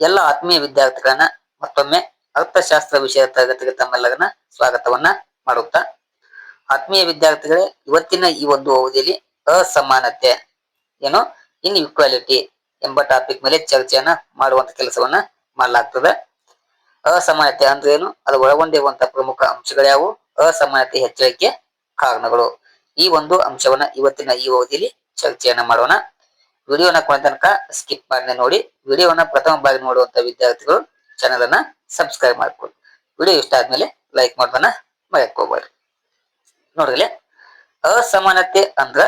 ಎಲ್ಲ ಆತ್ಮೀಯ ವಿದ್ಯಾರ್ಥಿಗಳನ್ನ ಮತ್ತೊಮ್ಮೆ ಅರ್ಥಶಾಸ್ತ್ರ ವಿಷಯದ ತರಗತಿಗೆ ತಮ್ಮೆಲ್ಲರನ್ನ ಸ್ವಾಗತವನ್ನ ಮಾಡುತ್ತಾ, ಆತ್ಮೀಯ ವಿದ್ಯಾರ್ಥಿಗಳೇ, ಇವತ್ತಿನ ಈ ಒಂದು ಅವಧಿಯಲ್ಲಿ ಅಸಮಾನತೆ ಏನು ಇನ್ ಇಕ್ವಾಲಿಟಿ ಎಂಬ ಟಾಪಿಕ್ ಮೇಲೆ ಚರ್ಚೆಯನ್ನ ಮಾಡುವಂತ ಕೆಲಸವನ್ನ ಮಾಡಲಾಗ್ತದೆ. ಅಸಮಾನತೆ ಅಂದ್ರೆ ಏನು? ಅದು ಒಳಗೊಂಡಿರುವಂತಹ ಪ್ರಮುಖ ಅಂಶಗಳು ಯಾವುವು? ಅಸಮಾನತೆ ಹೆಚ್ಚಳಕ್ಕೆ ಕಾರಣಗಳು. ಈ ಒಂದು ಅಂಶವನ್ನ ಇವತ್ತಿನ ಈ ಅವಧಿಯಲ್ಲಿ ಚರ್ಚೆಯನ್ನ ಮಾಡೋಣ. ವಿಡಿಯೋನ ಕೊನೆ ತನಕ ಸ್ಕಿಪ್ ಮಾಡದೆ ನೋಡಿ. ವಿಡಿಯೋನ ಪ್ರಥಮ ಬಾರಿ ನೋಡುವಂತ ವಿದ್ಯಾರ್ಥಿಗಳು ಚಾನೆಲ್ ಅನ್ನ ಸಬ್ಸ್ಕ್ರೈಬ್ ಮಾಡ್ಕೊಳ್ಳಿ ವಿಡಿಯೋ ಇಷ್ಟ ಆದ್ಮೇಲೆ ಲೈಕ್ ಮಾಡೋದನ್ನ ಮರೆಯಕೋಬಾರಿ ನೋಡ್ರಿ ಅಸಮಾನತೆ ಅಂದ್ರ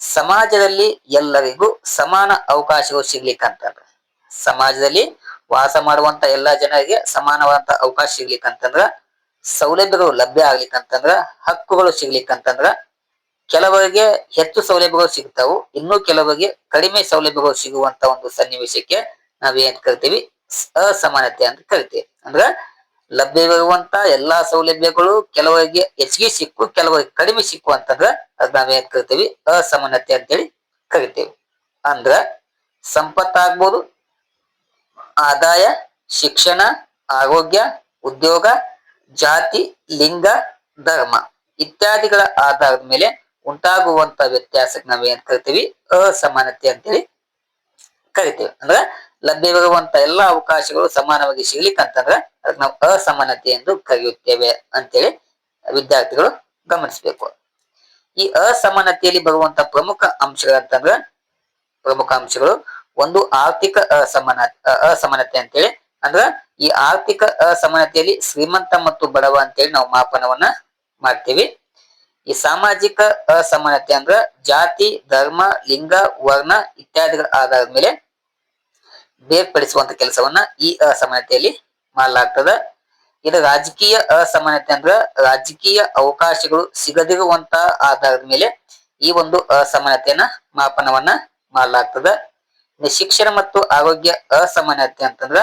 ಸಮಾಜದಲ್ಲಿ ಎಲ್ಲರಿಗೂ ಸಮಾನ ಅವಕಾಶಗಳು ಸಿಗ್ಲಿಕ್ಕಂತಂದ್ರ ಸಮಾಜದಲ್ಲಿ ವಾಸ ಮಾಡುವಂತ ಎಲ್ಲಾ ಜನರಿಗೆ ಸಮಾನವಾದಂತ ಅವಕಾಶ ಸಿಗ್ಲಿಕ್ಕಂತಂದ್ರ ಸೌಲಭ್ಯಗಳು ಲಭ್ಯ ಆಗ್ಲಿಕ್ಕಂತಂದ್ರ ಹಕ್ಕುಗಳು ಸಿಗ್ಲಿಕ್ಕಂತಂದ್ರ ಕೆಲವರಿಗೆ ಹೆಚ್ಚು ಸೌಲಭ್ಯಗಳು ಸಿಗ್ತಾವು. ಇನ್ನು ಕೆಲವರಿಗೆ ಕಡಿಮೆ ಸೌಲಭ್ಯಗಳು ಸಿಗುವಂತ ಒಂದು ಸನ್ನಿವೇಶಕ್ಕೆ ನಾವೇನ್ ಕರಿತೀವಿ? ಅಸಮಾನತೆ ಅಂತ ಕರಿತೀವಿ. ಅಂದ್ರ ಲಭ್ಯವಿರುವಂತ ಎಲ್ಲಾ ಸೌಲಭ್ಯಗಳು ಕೆಲವರಿಗೆ ಹೆಚ್ಚಿಗೆ ಸಿಕ್ಕು, ಕೆಲವರಿಗೆ ಕಡಿಮೆ ಸಿಕ್ಕು ಅಂತಂದ್ರ ಅದ್ ನಾವೇನ್ ಕರಿತೀವಿ? ಅಸಮಾನತೆ ಅಂತೇಳಿ ಕರಿತೀವಿ. ಅಂದ್ರ ಸಂಪತ್ತಾಗ್ಬೋದು ಆದಾಯ, ಶಿಕ್ಷಣ, ಆರೋಗ್ಯ, ಉದ್ಯೋಗ, ಜಾತಿ, ಲಿಂಗ, ಧರ್ಮ ಇತ್ಯಾದಿಗಳ ಆಧಾರದ ಮೇಲೆ ಉಂಟಾಗುವಂತ ವ್ಯತ್ಯಾಸಕ್ಕೆ ನಾವೇನ್ ಕರಿತೀವಿ? ಅಸಮಾನತೆ ಅಂತೇಳಿ ಕರಿತೀವಿ. ಅಂದ್ರ ಲಭ್ಯವಿರುವಂತ ಎಲ್ಲಾ ಅವಕಾಶಗಳು ಸಮಾನವಾಗಿ ಸಿಗ್ಲಿಕ್ಕಂತಂದ್ರ ಅದಕ್ಕೆ ನಾವು ಅಸಮಾನತೆ ಎಂದು ಕರೆಯುತ್ತೇವೆ ಅಂತೇಳಿ ವಿದ್ಯಾರ್ಥಿಗಳು ಗಮನಿಸಬೇಕು. ಈ ಅಸಮಾನತೆಯಲ್ಲಿ ಬರುವಂತ ಪ್ರಮುಖ ಅಂಶಗಳಂತಂದ್ರ ಪ್ರಮುಖ ಅಂಶಗಳು ಒಂದು ಆರ್ಥಿಕ ಅಸಮಾನ ಅಸಮಾನತೆ ಅಂತೇಳಿ ಅಂದ್ರ ಈ ಆರ್ಥಿಕ ಅಸಮಾನತೆಯಲ್ಲಿ ಶ್ರೀಮಂತ ಮತ್ತು ಬಡವ ಅಂತೇಳಿ ನಾವು ಮಾಪನವನ್ನ ಮಾಡ್ತೀವಿ. ಈ ಸಾಮಾಜಿಕ ಅಸಮಾನತೆ ಅಂದ್ರ ಜಾತಿ, ಧರ್ಮ, ಲಿಂಗ, ವರ್ಣ ಇತ್ಯಾದಿಗಳ ಆಧಾರದ ಮೇಲೆ ಬೇರ್ಪಡಿಸುವಂತ ಕೆಲಸವನ್ನ ಈ ಅಸಮಾನತೆಯಲ್ಲಿ ಮಾಡಲಾಗ್ತದ. ಇದು ರಾಜಕೀಯ ಅಸಮಾನತೆ ಅಂದ್ರ ರಾಜಕೀಯ ಅವಕಾಶಗಳು ಸಿಗದಿರುವಂತ ಆಧಾರದ ಮೇಲೆ ಈ ಒಂದು ಅಸಮಾನತೆಯನ್ನ ಮಾಪನವನ್ನ ಮಾಡಲಾಗ್ತದ. ಶಿಕ್ಷಣ ಮತ್ತು ಆರೋಗ್ಯ ಅಸಮಾನತೆ ಅಂತಂದ್ರ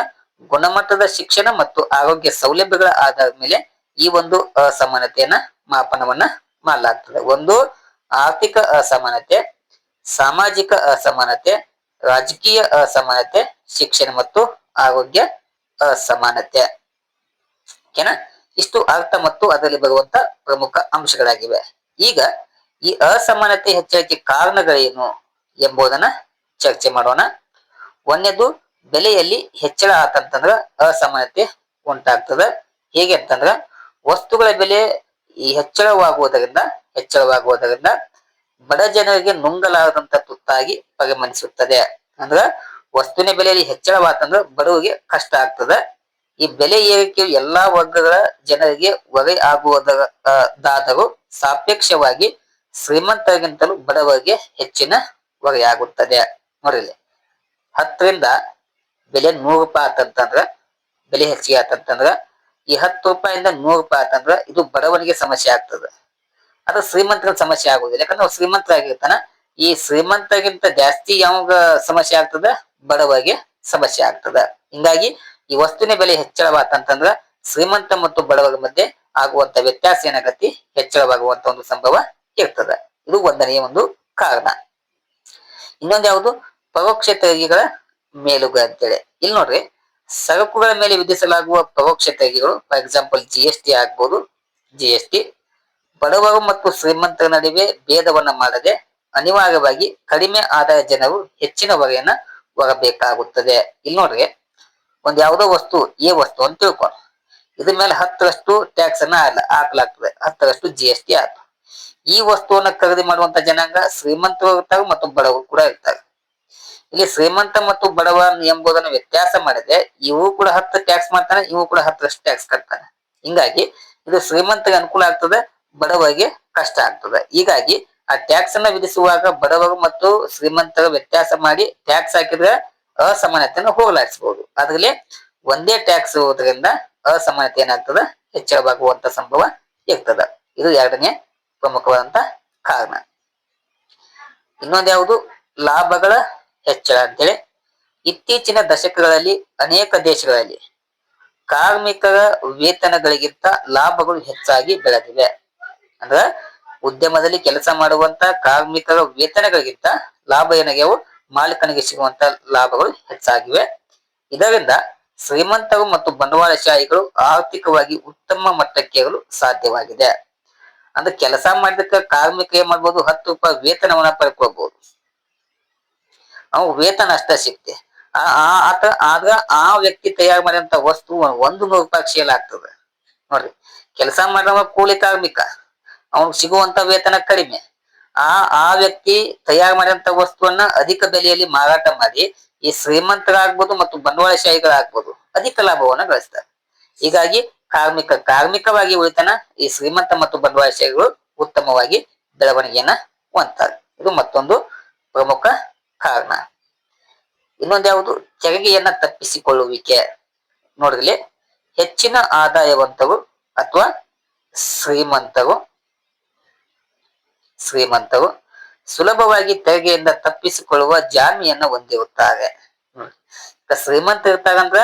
ಗುಣಮಟ್ಟದ ಶಿಕ್ಷಣ ಮತ್ತು ಆರೋಗ್ಯ ಸೌಲಭ್ಯಗಳ ಆಧಾರದ ಮೇಲೆ ಈ ಒಂದು ಅಸಮಾನತೆಯನ್ನ ಮಾಪನವನ್ನ ಮಾಡಲಾಗ್ತದೆ. ಒಂದು ಆರ್ಥಿಕ ಅಸಮಾನತೆ, ಸಾಮಾಜಿಕ ಅಸಮಾನತೆ, ರಾಜಕೀಯ ಅಸಮಾನತೆ, ಶಿಕ್ಷಣ ಮತ್ತು ಆರೋಗ್ಯ ಅಸಮಾನತೆ. ಓಕೆನಾ? ಇಷ್ಟು ಅರ್ಥ ಮತ್ತು ಅದರಲ್ಲಿ ಬರುವಂತ ಪ್ರಮುಖ ಅಂಶಗಳಾಗಿವೆ. ಈಗ ಈ ಅಸಮಾನತೆ ಹೆಚ್ಚಳಕ್ಕೆ ಕಾರಣಗಳೇನು ಎಂಬುದನ್ನ ಚರ್ಚೆ ಮಾಡೋಣ. ಒಂದೇದು ಬೆಲೆಯಲ್ಲಿ ಹೆಚ್ಚಳ ಆತಂತಂದ್ರ ಅಸಮಾನತೆ ಉಂಟಾಗ್ತದ. ಹೇಗೆ ಅಂತಂದ್ರ, ವಸ್ತುಗಳ ಬೆಲೆ ಈ ಹೆಚ್ಚಳವಾಗುವುದರಿಂದ ಹೆಚ್ಚಳವಾಗುವುದರಿಂದ ಬಡ ಜನರಿಗೆ ನುಂಗಲಾರದಂತ ತುತ್ತಾಗಿ ಪರಿಮಣಿಸುತ್ತದೆ ಅಂದ್ರ ವಸ್ತುವಿನ ಬೆಲೆಯಲ್ಲಿ ಹೆಚ್ಚಳವಾತಂದ್ರ ಬಡವರಿಗೆ ಕಷ್ಟ ಆಗ್ತದೆ ಈ ಬೆಲೆ ಏರಿಕೆಯು ಎಲ್ಲಾ ವರ್ಗಗಳ ಜನರಿಗೆ ಹೊರೆ ಆಗುವುದಾದರೂ ಸಾಪೇಕ್ಷವಾಗಿ ಶ್ರೀಮಂತರಿಗಿಂತಲೂ ಬಡವರಿಗೆ ಹೆಚ್ಚಿನ ಹೊರೆಯಾಗುತ್ತದೆ ನೋಡ್ರಿ. ಹತ್ತರಿಂದ ಬೆಲೆ ನೂರು ರೂಪಾಯಿ ಆತಂತಂದ್ರ, ಬೆಲೆ ಹೆಚ್ಚಿಗೆ ಆತಂತಂದ್ರ ಈ ಹತ್ತು ರೂಪಾಯಿಂದ ನೂರು ರೂಪಾಯಿ ಆತಂದ್ರ ಇದು ಬಡವನಿಗೆ ಸಮಸ್ಯೆ ಆಗ್ತದ. ಅದು ಶ್ರೀಮಂತನ ಸಮಸ್ಯೆ ಆಗುದಿಲ್ಲ ಯಾಕಂದ್ರೆ ಅವ್ರು ಶ್ರೀಮಂತರಾಗಿರ್ತಾನ. ಈ ಶ್ರೀಮಂತಗಿಂತ ಜಾಸ್ತಿ ಯಾವಾಗ ಸಮಸ್ಯೆ ಆಗ್ತದ? ಬಡವರಿಗೆ ಸಮಸ್ಯೆ ಆಗ್ತದ. ಹಿಂಗಾಗಿ ಈ ವಸ್ತುವಿನ ಬೆಲೆ ಹೆಚ್ಚಳವಾತಂತಂದ್ರ ಶ್ರೀಮಂತ ಮತ್ತು ಬಡವರ ಮಧ್ಯೆ ಆಗುವಂತ ವ್ಯತ್ಯಾಸ ಏನಾಗತಿ ಹೆಚ್ಚಳವಾಗುವಂತ ಒಂದು ಸಂಭವ ಇರ್ತದ. ಇದು ಒಂದನೆಯ ಒಂದು ಕಾರಣ. ಇನ್ನೊಂದು ಯಾವುದು? ಪರೋಕ್ಷ ತೆರಿಗೆಗಳ ಮೇಲುಗ ಅಂತೇಳಿ. ಇಲ್ಲಿ ನೋಡ್ರಿ. ಸರಕುಗಳ ಮೇಲೆ ವಿಧಿಸಲಾಗುವ ಪರೋಕ್ಷ ತೆರಿಗೆಗಳು for example G S T ಆಗ್ಬೋದು ಜಿ ಎಸ್ ಟಿ ಬಡವರು ಮತ್ತು ಶ್ರೀಮಂತರ ನಡುವೆ ಭೇದವನ್ನ ಮಾಡದೆ ಅನಿವಾರ್ಯವಾಗಿ ಕಡಿಮೆ ಆದಾಯ ಜನರು ಹೆಚ್ಚಿನ ಹೊರೆಯನ್ನ ಹೊರಬೇಕಾಗುತ್ತದೆ. ಇಲ್ಲಿ ನೋಡ್ರಿ, ಒಂದ್ ಯಾವುದೋ ವಸ್ತು, ಎ ವಸ್ತು ಅಂತ ತಿಳ್ಕೊಂಡು ಇದ್ರ ಮೇಲೆ ಹತ್ತರಷ್ಟು ಟ್ಯಾಕ್ಸ್ ಅನ್ನ ಹಾಕಲಾಗ್ತದೆ. ಹತ್ತರಷ್ಟು ಜಿ ಎಸ್ ಟಿ ಆಯ್ತು ಈ ವಸ್ತುವನ್ನ ಖರೀದಿ ಮಾಡುವಂತ ಜನಾಂಗ ಶ್ರೀಮಂತರು ಇರ್ತಾರೆ ಮತ್ತು ಬಡವರು ಕೂಡ ಇರ್ತಾರೆ. ಇಲ್ಲಿ ಶ್ರೀಮಂತ ಮತ್ತು ಬಡವ ಎಂಬುದನ್ನ ವ್ಯತ್ಯಾಸ ಮಾಡಿದ್ರೆ ಇವು ಕೂಡ ಹತ್ತು ಟ್ಯಾಕ್ಸ್ ಮಾಡ್ತಾನೆ, ಇವು ಕೂಡ ಹತ್ತರಷ್ಟು ಟ್ಯಾಕ್ಸ್ ಕಟ್ತಾನೆ. ಹಿಂಗಾಗಿ ಇದು ಶ್ರೀಮಂತಗೆ ಅನುಕೂಲ ಆಗ್ತದೆ, ಬಡವರಿಗೆ ಕಷ್ಟ ಆಗ್ತದೆ. ಹೀಗಾಗಿ ಆ ಟ್ಯಾಕ್ಸ್ ಅನ್ನ ವಿಧಿಸುವಾಗ ಬಡವರು ಮತ್ತು ಶ್ರೀಮಂತರ ವ್ಯತ್ಯಾಸ ಮಾಡಿ ಟ್ಯಾಕ್ಸ್ ಹಾಕಿದ್ರೆ ಅಸಮಾನತೆಯನ್ನು ಹೋಗಲಾಡಿಸಬಹುದು. ಅದ್ರಲ್ಲಿ ಒಂದೇ ಟ್ಯಾಕ್ಸ್ ಇರುವುದರಿಂದ ಅಸಮಾನತೆ ಏನಾಗ್ತದೆ? ಹೆಚ್ಚಳವಾಗುವಂತ ಸಂಭವ ಇರ್ತದ. ಇದು ಎರಡನೇ ಪ್ರಮುಖವಾದಂತ ಕಾರಣ. ಇನ್ನೊಂದು ಯಾವುದು? ಲಾಭಗಳ ಹೆಚ್ಚಳ ಅಂತೇಳಿ, ಇತ್ತೀಚಿನ ದಶಕಗಳಲ್ಲಿ ಅನೇಕ ದೇಶಗಳಲ್ಲಿ ಕಾರ್ಮಿಕರ ವೇತನಗಳಿಗಿಂತ ಲಾಭಗಳು ಹೆಚ್ಚಾಗಿ ಬೆಳೆದಿವೆ. ಅಂದ್ರ ಉದ್ಯಮದಲ್ಲಿ ಕೆಲಸ ಮಾಡುವಂತ ಕಾರ್ಮಿಕರ ವೇತನಗಳಿಗಿಂತ ಲಾಭ ಏನಾಗ್ಯಾವು? ಮಾಲೀಕನಿಗೆ ಸಿಗುವಂತ ಲಾಭಗಳು ಹೆಚ್ಚಾಗಿವೆ. ಇದರಿಂದ ಶ್ರೀಮಂತರು ಮತ್ತು ಬಂಡವಾಳಶಾಹಿಗಳು ಆರ್ಥಿಕವಾಗಿ ಉತ್ತಮ ಮಟ್ಟಕ್ಕೆ ಏರಲು ಸಾಧ್ಯವಾಗಿದೆ. ಅಂದ್ರೆ ಕೆಲಸ ಮಾಡಿದಕ್ಕೆ ಕಾರ್ಮಿಕ ಏನ್ ಮಾಡ್ಬೋದು? ಹತ್ತು ರೂಪಾಯಿ ವೇತನವನ್ನ ಪಡ್ಕೊಳ್ಬಹುದು ಅವ್ ವೇತನ ಅಷ್ಟ ಸಿಕ್ತಿ. ಆ ಆತ, ಆಗ ಆ ವ್ಯಕ್ತಿ ತಯಾರು ಮಾಡಿದಂತ ವಸ್ತು ಒಂದು ನೂರು ರೂಪಾಯಿ ಸೇಲ್ ಆಗ್ತದೆ. ನೋಡ್ರಿ, ಕೆಲಸ ಮಾಡಿದವ ಕೂಲಿ ಕಾರ್ಮಿಕ, ಅವ್ನಿಗೆ ಸಿಗುವಂತ ವೇತನ ಕಡಿಮೆ. ಆ ಆ ವ್ಯಕ್ತಿ ತಯಾರು ಮಾಡಿದಂತ ವಸ್ತುವನ್ನ ಅಧಿಕ ಬೆಲೆಯಲ್ಲಿ ಮಾರಾಟ ಮಾಡಿ ಈ ಶ್ರೀಮಂತರಾಗ್ಬೋದು ಮತ್ತು ಬಂಡವಾಳಶಾಹಿಗಳಾಗ್ಬೋದು ಅಧಿಕ ಲಾಭವನ್ನ ಗಳಿಸ್ತಾರೆ. ಹೀಗಾಗಿ ಕಾರ್ಮಿಕ, ಕಾರ್ಮಿಕವಾಗಿ ಉಳಿತನ ಈ ಶ್ರೀಮಂತ ಮತ್ತು ಬಂಡವಾಳಶಾಹಿಗಳು ಉತ್ತಮವಾಗಿ ಬೆಳವಣಿಗೆಯನ್ನ ಹೊಂದ್ತಾರೆ. ಇದು ಮತ್ತೊಂದು ಪ್ರಮುಖ ಕಾರಣ. ಇನ್ನೊಂದ್ಯಾವುದು ತೆರಿಗೆಯನ್ನ ತಪ್ಪಿಸಿಕೊಳ್ಳುವಿಕೆ. ನೋಡಿದ್ಲಿ ಹೆಚ್ಚಿನ ಆದಾಯವಂತರು ಅಥವಾ ಶ್ರೀಮಂತರು ಶ್ರೀಮಂತರು ಸುಲಭವಾಗಿ ತೆರಿಗೆಯಿಂದ ತಪ್ಪಿಸಿಕೊಳ್ಳುವ ಜಾಮಿಯನ್ನ ಹೊಂದಿರುತ್ತಾರೆ. ಶ್ರೀಮಂತ ಇರ್ತಾರಂದ್ರ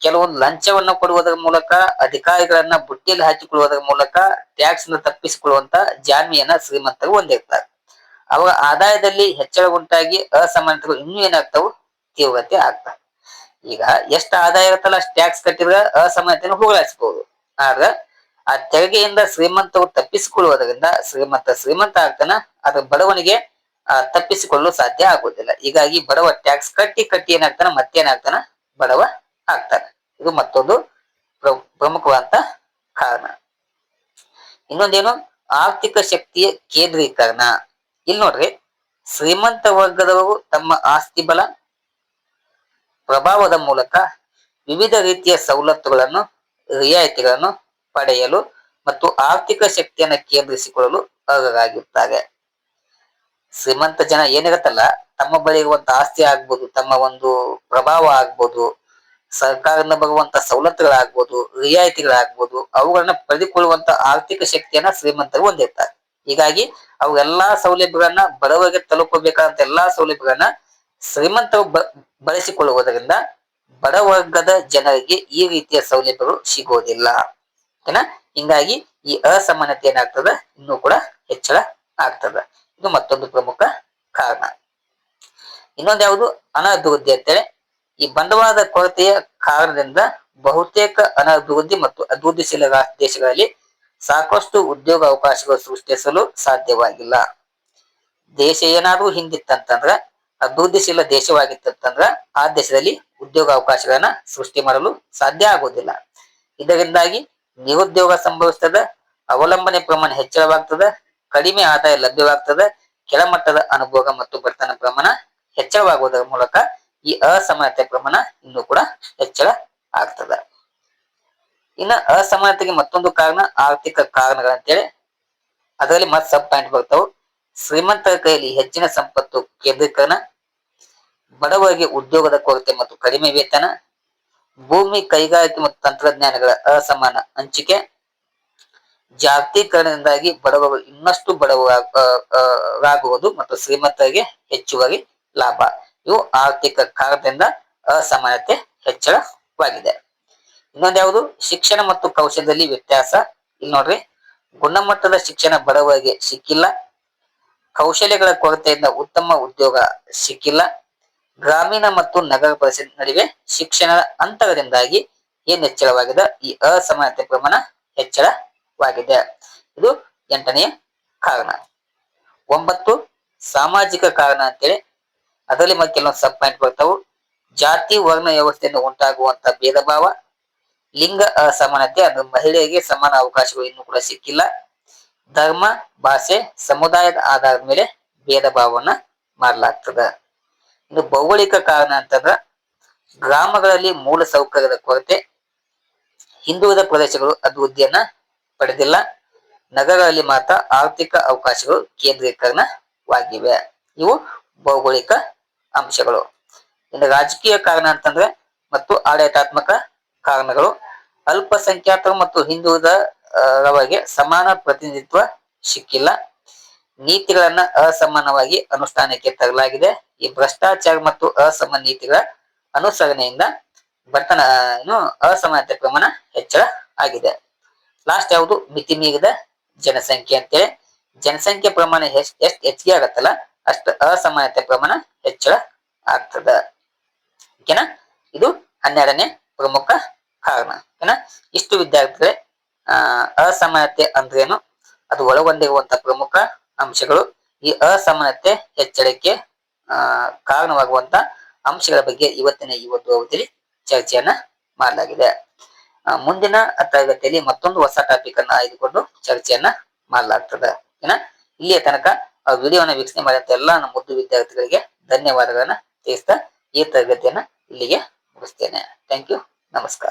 ಕೆಲವೊಂದು ಲಂಚವನ್ನ ಕೊಡುವುದರ ಮೂಲಕ, ಅಧಿಕಾರಿಗಳನ್ನ ಬುಟ್ಟಿಯಲ್ಲಿ ಹಾಕಿಕೊಳ್ಳುವುದರ ಮೂಲಕ ಟ್ಯಾಕ್ಸ್ ತಪ್ಪಿಸಿಕೊಳ್ಳುವಂತ ಜಾಮಿಯನ್ನ ಶ್ರೀಮಂತರು ಹೊಂದಿರ್ತಾರೆ. ಅವರ ಆದಾಯದಲ್ಲಿ ಹೆಚ್ಚಳ ಉಂಟಾಗಿ ಅಸಮಾನತೆಗಳು ಇನ್ನೂ ಏನಾಗ್ತಾವು? ತೀವ್ರತೆ ಆಗ್ತಾವ. ಈಗ ಎಷ್ಟು ಆದಾಯ ಇರುತ್ತಲ್ಲ ಅಷ್ಟು ಟ್ಯಾಕ್ಸ್ ಕಟ್ಟಿದ್ರೆ ಅಸಮಾನತೆಯನ್ನು ಹೋಗಲಾಡಿಸಬಹುದು ಆದ್ರ ಆ ತೆರಿಗೆಯಿಂದ ಶ್ರೀಮಂತವು ತಪ್ಪಿಸಿಕೊಳ್ಳುವುದರಿಂದ ಶ್ರೀಮಂತ ಶ್ರೀಮಂತ ಆಗ್ತಾನ, ಅದ್ರ ಬಡವನಿಗೆ ತಪ್ಪಿಸಿಕೊಳ್ಳಲು ಸಾಧ್ಯ ಆಗುವುದಿಲ್ಲ. ಹೀಗಾಗಿ ಬಡವ ಟ್ಯಾಕ್ಸ್ ಕಟ್ಟಿ ಕಟ್ಟಿ ಏನಾಗ್ತಾನ, ಮತ್ತೇನಾಗ್ತಾನ? ಬಡವ ಆಗ್ತಾನೆ. ಇದು ಮತ್ತೊಂದು ಪ್ರ- ಪ್ರಮುಖವಾದಂತ ಕಾರಣ. ಇನ್ನೊಂದೇನು? ಆರ್ಥಿಕ ಶಕ್ತಿಯ ಕೇಂದ್ರೀಕರಣ. ಇಲ್ಲಿ ನೋಡ್ರಿ, ಶ್ರೀಮಂತ ವರ್ಗದವರು ತಮ್ಮ ಆಸ್ತಿ ಬಲ, ಪ್ರಭಾವದ ಮೂಲಕ ವಿವಿಧ ರೀತಿಯ ಸವಲತ್ತುಗಳನ್ನು, ರಿಯಾಯಿತಿಗಳನ್ನು ಪಡೆಯಲು ಮತ್ತು ಆರ್ಥಿಕ ಶಕ್ತಿಯನ್ನು ಕೇಂದ್ರಿಸಿಕೊಳ್ಳಲು ಅರ್ಹರಾಗಿರ್ತಾರೆ ಶ್ರೀಮಂತ ಜನ ಏನಿರುತ್ತಲ್ಲ, ತಮ್ಮ ಬಳಿ ಇರುವಂತ ಆಸ್ತಿ ಆಗ್ಬೋದು, ತಮ್ಮ ಒಂದು ಪ್ರಭಾವ ಆಗ್ಬೋದು, ಸರ್ಕಾರದಿಂದ ಬರುವಂತ ಸವಲತ್ತುಗಳಾಗ್ಬೋದು, ರಿಯಾಯಿತಿಗಳಾಗ್ಬೋದು, ಅವುಗಳನ್ನ ಪಡೆದುಕೊಳ್ಳುವಂತ ಆರ್ಥಿಕ ಶಕ್ತಿಯನ್ನ ಶ್ರೀಮಂತರು ಹೊಂದಿರ್ತಾರೆ ಹೀಗಾಗಿ ಅವು ಎಲ್ಲಾ ಸೌಲಭ್ಯಗಳನ್ನ ಬಡವರಿಗೆ ತಲುಪಬೇಕಾದಂತ ಎಲ್ಲಾ ಸೌಲಭ್ಯಗಳನ್ನ ಶ್ರೀಮಂತ ಬಳಸಿಕೊಳ್ಳುವುದರಿಂದ ಬಡವರ್ಗದ ಜನರಿಗೆ ಈ ರೀತಿಯ ಸೌಲಭ್ಯಗಳು ಸಿಗೋದಿಲ್ಲ ಓಕೆನಾ ಹಿಂಗಾಗಿ ಈ ಅಸಮಾನತೆ ಏನಾಗ್ತದ? ಇನ್ನೂ ಕೂಡ ಹೆಚ್ಚಳ ಆಗ್ತದ. ಇದು ಮತ್ತೊಂದು ಪ್ರಮುಖ ಕಾರಣ. ಇನ್ನೊಂದು ಯಾವುದು? ಅನಭಿವೃದ್ಧಿ ಅಂತೇಳಿ. ಈ ಬಂಡವಾಳದ ಕೊರತೆಯ ಕಾರಣದಿಂದ ಬಹುತೇಕ ಅನಭಿವೃದ್ಧಿ ಮತ್ತು ಅಭಿವೃದ್ಧಿಶೀಲ ದೇಶಗಳಲ್ಲಿ ಸಾಕಷ್ಟು ಉದ್ಯೋಗ ಅವಕಾಶಗಳು ಸೃಷ್ಟಿಸಲು ಸಾಧ್ಯವಾಗಿಲ್ಲ. ದೇಶ ಏನಾದ್ರೂ ಹಿಂದಿತ್ತಂತಂದ್ರ, ಅಭಿವೃದ್ಧಿಶೀಲ ದೇಶವಾಗಿತ್ತಂತಂದ್ರ, ಆ ದೇಶದಲ್ಲಿ ಉದ್ಯೋಗ ಅವಕಾಶಗಳನ್ನ ಸೃಷ್ಟಿ ಮಾಡಲು ಸಾಧ್ಯ ಆಗುವುದಿಲ್ಲ. ಇದರಿಂದಾಗಿ ನಿರುದ್ಯೋಗ ಸಂಭವಿಸ್ತದ, ಅವಲಂಬನೆ ಪ್ರಮಾಣ ಹೆಚ್ಚಳವಾಗ್ತದ, ಕಡಿಮೆ ಆದಾಯ ಲಭ್ಯವಾಗ್ತದ, ಕೆಳಮಟ್ಟದ ಅನುಭೋಗ ಮತ್ತು ಬಡತನ ಪ್ರಮಾಣ ಹೆಚ್ಚಳವಾಗುವುದರ ಮೂಲಕ ಈ ಅಸಮಾನತೆ ಪ್ರಮಾಣ ಇನ್ನೂ ಕೂಡ ಹೆಚ್ಚಳ ಆಗ್ತದ. ಇನ್ನ ಅಸಮಾನತೆಗೆ ಮತ್ತೊಂದು ಕಾರಣ ಆರ್ಥಿಕ ಕಾರಣಗಳಂತೇಳಿ ಅದರಲ್ಲಿ ಮತ್ ಸಬ್ ಪಾಯಿಂಟ್ ಬರ್ತಾವು. ಶ್ರೀಮಂತರ ಕೈಯಲ್ಲಿ ಹೆಚ್ಚಿನ ಸಂಪತ್ತು ಕೇಂದ್ರೀಕರಣ, ಬಡವರಿಗೆ ಉದ್ಯೋಗದ ಕೊರತೆ ಮತ್ತು ಕಡಿಮೆ ವೇತನ, ಭೂಮಿ ಕೈಗಾರಿಕೆ ಮತ್ತು ತಂತ್ರಜ್ಞಾನಗಳ ಅಸಮಾನ ಹಂಚಿಕೆ, ಜಾಗತೀಕರಣದಿಂದಾಗಿ ಬಡವರು ಇನ್ನಷ್ಟು ಬಡವರಾಗುವುದು ಮತ್ತು ಶ್ರೀಮಂತರಿಗೆ ಹೆಚ್ಚುವರಿ ಲಾಭ. ಇವು ಆರ್ಥಿಕ ಕಾರಣದಿಂದ ಅಸಮಾನತೆ ಹೆಚ್ಚಳವಾಗಿದೆ. ಇನ್ನೊಂದು ಯಾವುದು? ಶಿಕ್ಷಣ ಮತ್ತು ಕೌಶಲ್ಯದಲ್ಲಿ ವ್ಯತ್ಯಾಸ. ಇಲ್ಲಿ ನೋಡ್ರಿ, ಗುಣಮಟ್ಟದ ಶಿಕ್ಷಣ ಬಡವರಿಗೆ ಸಿಕ್ಕಿಲ್ಲ. ಕೌಶಲ್ಯಗಳ ಕೊರತೆಯಿಂದ ಉತ್ತಮ ಉದ್ಯೋಗ ಸಿಕ್ಕಿಲ್ಲ. ಗ್ರಾಮೀಣ ಮತ್ತು ನಗರ ಪರಿಸರ ನಡುವೆ ಶಿಕ್ಷಣದ ಅಂತರದಿಂದಾಗಿ ಏನ್ ಹೆಚ್ಚಳವಾಗಿದೆ? ಈ ಅಸಮಾನತೆ ಪ್ರಮಾಣ ಹೆಚ್ಚಳವಾಗಿದೆ. ಇದು ಎಂಟನೆಯ ಕಾರಣ. ಒಂಬತ್ತು, ಸಾಮಾಜಿಕ ಕಾರಣ ಅಂತೇಳಿ. ಅದರಲ್ಲಿ ಮತ್ತೆ ಕೆಲವೊಂದು ಸಬ್ ಪಾಯಿಂಟ್ ಬರ್ತಾವು. ಜಾತಿ ವರ್ಣ ವ್ಯವಸ್ಥೆಯಿಂದ ಉಂಟಾಗುವಂತ ಭೇದ ಭಾವ ಲಿಂಗ ಅಸಮಾನತೆ ಅಂದ್ರೆ ಮಹಿಳೆಯರಿಗೆ ಸಮಾನ ಅವಕಾಶಗಳು ಇನ್ನೂ ಕೂಡ ಸಿಕ್ಕಿಲ್ಲ. ಧರ್ಮ, ಭಾಷೆ, ಸಮುದಾಯದ ಆಧಾರದ ಮೇಲೆ ಭೇದ ಭಾವವನ್ನ ಮಾಡಲಾಗ್ತದ ಇನ್ನು ಭೌಗೋಳಿಕ ಕಾರಣ ಅಂತಂದ್ರ ಗ್ರಾಮಗಳಲ್ಲಿ ಮೂಲ ಸೌಕರ್ಯದ ಕೊರತೆ, ಹಿಂದುಳಿದ ಪ್ರದೇಶಗಳು ಅಭಿವೃದ್ಧಿಯನ್ನ ಪಡೆದಿಲ್ಲ. ನಗರಗಳಲ್ಲಿ ಮಾತ್ರ ಆರ್ಥಿಕ ಅವಕಾಶಗಳು ಕೇಂದ್ರೀಕರಣವಾಗಿವೆ. ಇವು ಭೌಗೋಳಿಕ ಅಂಶಗಳು. ಇನ್ನು ರಾಜಕೀಯ ಕಾರಣ ಅಂತಂದ್ರೆ ಮತ್ತು ಆಡಳಿತಾತ್ಮಕ ಕಾರಣಗಳು ಅಲ್ಪಸಂಖ್ಯಾತರು ಮತ್ತು ಹಿಂದುಳಿದ ಆ, ಸಮಾನ ಪ್ರತಿನಿಧಿತ್ವ ಸಿಕ್ಕಿಲ್ಲ. ನೀತಿಗಳನ್ನ ಅಸಮಾನವಾಗಿ ಅನುಷ್ಠಾನಕ್ಕೆ ತರಲಾಗಿದೆ. ಈ ಭ್ರಷ್ಟಾಚಾರ ಮತ್ತು ಅಸಮ ನೀತಿಗಳ ಅನುಸರಣೆಯಿಂದ ಬಡತನ ಅಸಮಾನತೆ ಪ್ರಮಾಣ ಹೆಚ್ಚಳ ಆಗಿದೆ. ಲಾಸ್ಟ್ ಯಾವುದು? ಮಿತಿ ಮೀರಿದ ಜನಸಂಖ್ಯೆ ಅಂತೇಳಿ. ಜನಸಂಖ್ಯೆ ಪ್ರಮಾಣ ಎಷ್ಟ್ ಎಷ್ಟ್ ಹೆಚ್ಚಿಗೆ ಆಗತ್ತಲ್ಲ ಅಷ್ಟು ಅಸಮಾನತೆ ಪ್ರಮಾಣ ಹೆಚ್ಚಳ ಆಗ್ತದ. ಓಕೆನಾ? ಇದು ಹನ್ನೆರಡನೇ ಪ್ರಮುಖ ಕಾರಣ ಏನ? ಇಷ್ಟು ವಿದ್ಯಾರ್ಥಿಗಳೇ, ಆ, ಅಸಮಾನತೆ ಅಂದ್ರೇನು? ಅದು ಒಳಗೊಂಡಿರುವಂತಹ ಪ್ರಮುಖ ಅಂಶಗಳು. ಈ ಅಸಮಾನತೆ ಹೆಚ್ಚಳಕ್ಕೆ ಕಾರಣವಾಗುವಂತ ಅಂಶಗಳ ಬಗ್ಗೆ ಇವತ್ತಿನ ಈ ಒಂದು ಅವಧಿಯಲ್ಲಿ ಚರ್ಚೆಯನ್ನ ಮಾಡಲಾಗಿದೆ. ಮುಂದಿನ ತರಗತಿಯಲ್ಲಿ ಮತ್ತೊಂದು ಹೊಸ ಟಾಪಿಕ್ ಅನ್ನ ಆಯ್ದುಕೊಂಡು ಚರ್ಚೆಯನ್ನ ಮಾಡಲಾಗ್ತದೆ. ಏನ? ಇಲ್ಲಿಯ ತನಕ ಆ ವಿಡಿಯೋನ ವೀಕ್ಷಣೆ ಮಾಡಿದಂತ ಎಲ್ಲ ನಮ್ಮ ಮುದ್ದು ವಿದ್ಯಾರ್ಥಿಗಳಿಗೆ ಧನ್ಯವಾದಗಳನ್ನ ತಿಳಿಸ್ತಾ ಈ ತರಗತಿಯನ್ನ ಇಲ್ಲಿಗೆ ಮುಗಿಸ್ತೇನೆ. ಥ್ಯಾಂಕ್ ಯು ನಮಸ್ಕಾರ.